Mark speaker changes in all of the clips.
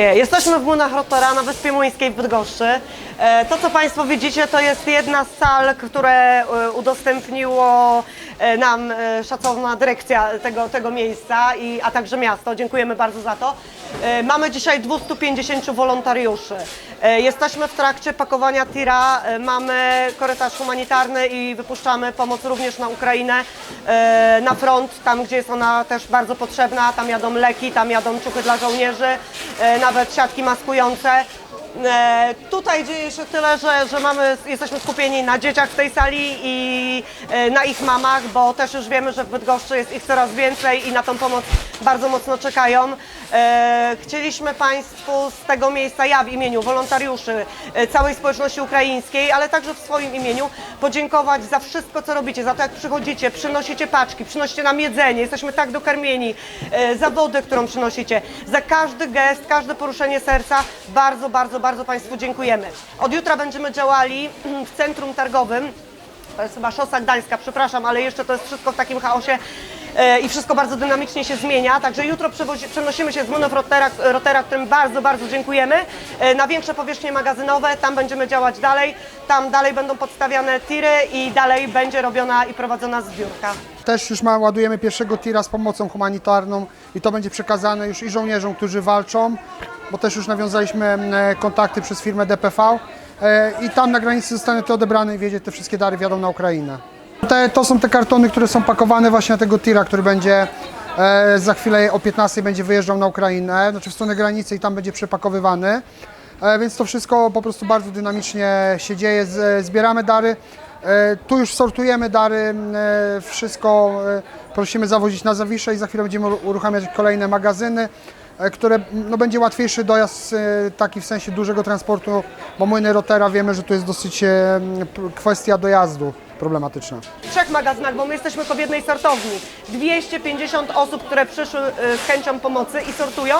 Speaker 1: Jesteśmy w Młynach Rotora na Wyspie Młyńskiej w Bydgoszczy. E, To, co Państwo widzicie, to jest jedna z sal, które e, udostępniło nam e, szacowna dyrekcja tego, tego miejsca, i, a także miasto. Dziękujemy bardzo za to. E, Mamy dzisiaj 250 wolontariuszy. E, Jesteśmy w trakcie pakowania tira, e, mamy korytarz humanitarny i wypuszczamy pomoc również na Ukrainę, e, na front, tam gdzie jest ona też bardzo potrzebna. Tam jadą leki, tam jadą ciuchy dla żołnierzy, e, nawet siatki maskujące. E, Tutaj dzieje się tyle, że, że mamy, jesteśmy skupieni na dzieciach w tej sali i e, na ich mamach, bo też już wiemy, że w Bydgoszczy jest ich coraz więcej i na tą pomoc bardzo mocno czekają. E, Chcieliśmy Państwu z tego miejsca, ja w imieniu wolontariuszy całej społeczności ukraińskiej, ale także w swoim imieniu podziękować za wszystko, co robicie, za to, jak przychodzicie, przynosicie paczki, przynosicie nam jedzenie, jesteśmy tak dokarmieni, za wodę, którą przynosicie, za każdy gest, każde poruszenie serca. Bardzo, bardzo, bardzo Państwu dziękujemy. Od jutra będziemy działali w centrum targowym. To jest chyba szosa gdańska, przepraszam, ale jeszcze to jest wszystko w takim chaosie e, i wszystko bardzo dynamicznie się zmienia. Także jutro przenosimy się z Młynów Rotera, Rotera, którym bardzo, bardzo dziękujemy, e, na większe powierzchnie magazynowe. Tam będziemy działać dalej. Tam dalej będą podstawiane tiry i dalej będzie robiona i prowadzona zbiórka.
Speaker 2: Też już ma, ładujemy pierwszego tira z pomocą humanitarną i to będzie przekazane już i żołnierzom, którzy walczą, bo też już nawiązaliśmy e, kontakty przez firmę DPV e, i tam na granicy zostanie to odebrane i wiedzie te wszystkie dary wjadą na Ukrainę. Te, to są te kartony, które są pakowane właśnie na tego tira, który będzie e, za chwilę o 15 będzie wyjeżdżał na Ukrainę, znaczy w stronę granicy i tam będzie przepakowywany. E, Więc to wszystko po prostu bardzo dynamicznie się dzieje. Z- Zbieramy dary. E, Tu już sortujemy dary, e, wszystko e, prosimy zawozić na Zawiszę i za chwilę będziemy uruchamiać kolejne magazyny, które no, będzie łatwiejszy dojazd taki w sensie dużego transportu, bo młyny Rotera wiemy, że tu jest dosyć kwestia dojazdu problematyczna.
Speaker 1: Trzech magazynach, bo my jesteśmy w jednej sortowni. 250 osób, które przyszły y, z chęcią pomocy i sortują.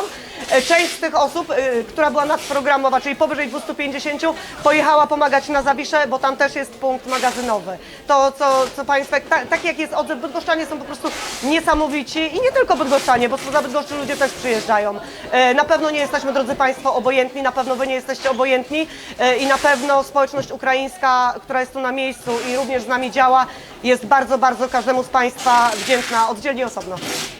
Speaker 1: E, Część z tych osób, y, która była nadprogramowa, czyli powyżej 250, pojechała pomagać na Zawiszę, bo tam też jest punkt magazynowy. To, co, co Państwo, ta, tak jak jest odzew, bydgoszczanie są po prostu niesamowici i nie tylko bydgoszczanie, bo spoza Bydgoszczy ludzie też przyjeżdżają. E, Na pewno nie jesteśmy, drodzy Państwo, obojętni, na pewno Wy nie jesteście obojętni e, i na pewno społeczność ukraińska, która jest tu na miejscu i również z nami działa, jest bardzo, bardzo każdemu z Państwa wdzięczna oddzielnie osobno.